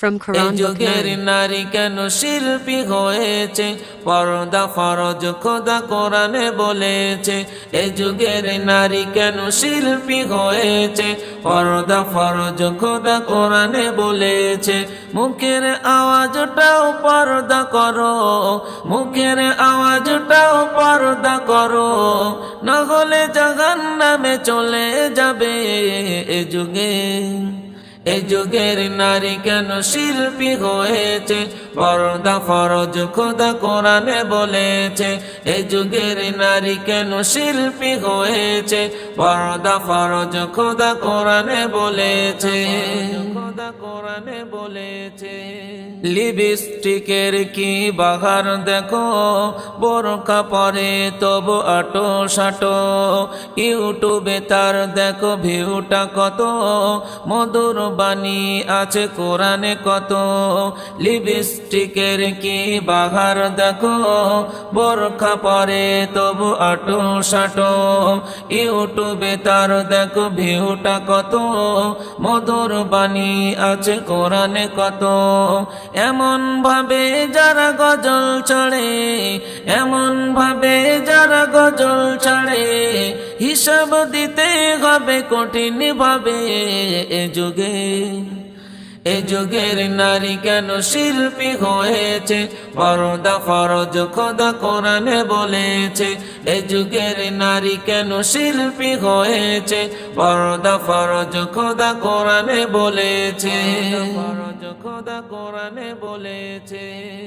from Quran যুগের 9. নারী কেন শিল্পী হয়েছে? পর্দা ফরজ খোদা কোরআনে বলেছে। এই যুগের নারী কেন শিল্পী হয়েছে? পর্দা ফরজ খোদা কোরআনে বলেছে। মুখের আওয়াজটাও পর্দা করো। মুখের আওয়াজটাও পর্দা করো। না হলে জাগান নামে চলে যাবে এ যুগে। এ যুগের নারী কেন শিল্পী হয়েছে? পর্দা ফরজ খোদা কোরআনে বলেছে এ যুগের নারী কেন শিল্পী হয়েছে? পর্দা ফরজ খোদা কোরআনে বলেছে। খোদা কোরআনে বলেছে লিপস্টিকের কি বাহার দেখো? বোরকা পরে তবু আটো সাটো। ইউটিউবে তার দেখো ভিউটা কত? মধুর বাণী আছে কোরআনে কত? লিপস্টিকের কি বাহার দেখো? বোরখা পরে তবু আটো সাটো। ইউটিউবে তার দেখো ভিউটা কত? মধুর বাণী আছে কোরআনে কত? এমন ভাবে যারা গজল চড়ে এমন ভাবে যারা গজল চড়ে হিসাব দিতে হবে কঠিন ভাবে এ যুগে। এ যুগের নারী কেন শিল্পী হয়েছে? পরদা ফরজ খোদা কোরআনে বলেছে, এ যুগের নারী কেন শিল্পী হয়েছে? পরদা ফরজ খোদা কোরআনে বলেছে,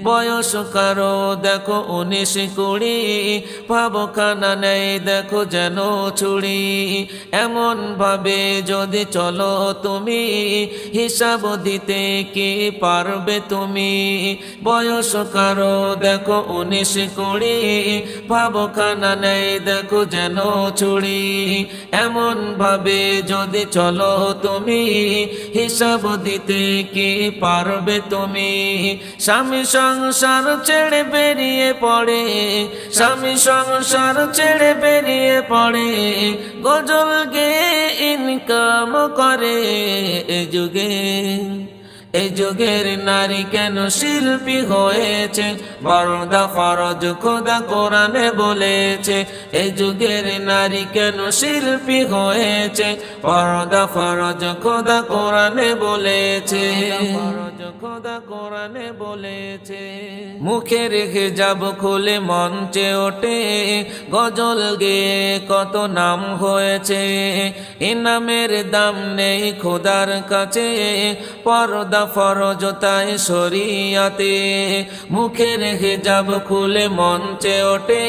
বয়স কারও দেখো উনিশ কুড়ি ভাবো খানা নেই দেখো যেন ছুড়ি এমন ভাবে যদি চলো তুমি, হিসাব দিতে কি পারবে তুমি? বয়স কারও দেখো উনিশ কুড়ি ভাবো খানা নেই দেখো যেন ছুড়ি এমন ভাবে যদি চলো তুমি, হিসাব দিতে কি পারবে তুমি? স্বামী সংসার ছেড়ে বেরিয়ে পড়ে, স্বামী সংসার ছেড়ে বেরিয়ে পড়ে, গজল গে ইনকাম করে এ যুগে। এ যুগের নারী কেন শিল্পী হয়েছে? বরদা ফরজ খোদা কোরআনে বলেছে, এ যুগের নারী কেন শিল্পী হয়েছে? বরদা ফরজ খোদা কোরআনে বলেছে। খোদা কোরআনে বলেছে মুখে রেখে যাব খুলে মঞ্চে ওঠে, গজল গে কত নাম হয়েছে এ নামের দাম নেই খোদার কাছে, পরদা ফরজ তাই শরিয়াতে। মুখে রেখে যাব খুলে মঞ্চে ওঠে,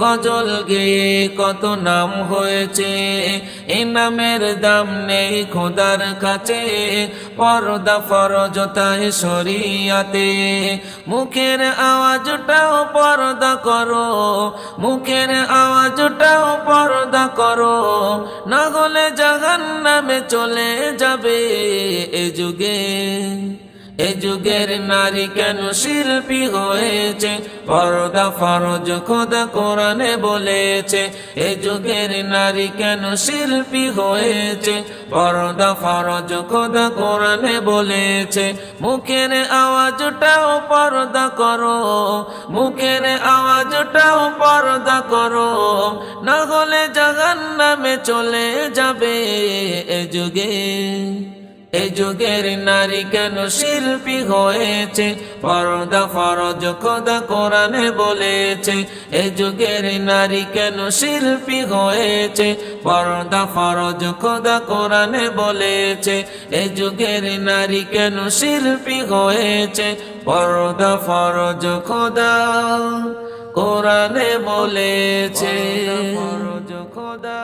গজল গে কত নাম হয়েছে এ নামের দাম নেই খোদার কাছে, পরদা ফরজ তাই শরিয়াতে, মুখের আওয়াজটাও পর্দা করো, মুখের আওয়াজটাও পর্দা করো। না হলে নামে চলে যাবে এ যুগে। এ যুগের নারী কেন শিল্পী হয়েছে? পর্দা ফরজ খোদা কোরআনে বলেছে, এ যুগের নারী কেন শিল্পী হয়েছে? পর্দা ফরজ খোদা কোরআনে বলেছে, মুখের আওয়াজটাও পর্দা করো, মুখের আওয়াজটাও পর্দা করো, না হলে জাহান নামে চলে যাবে এ যুগে। এ যুগের নারী কেন শিল্পী হয়েছে? পর্দা ফরজ, খোদা কোরআনে বলেছে, এ যুগের নারী কেন শিল্পী হয়েছে? পর্দা ফরজ, খোদা কোরআনে বলেছে, এ যুগের নারী কেন শিল্পী হয়েছে? পর্দা ফরজ, খোদা কোরআনে বলেছে খোদা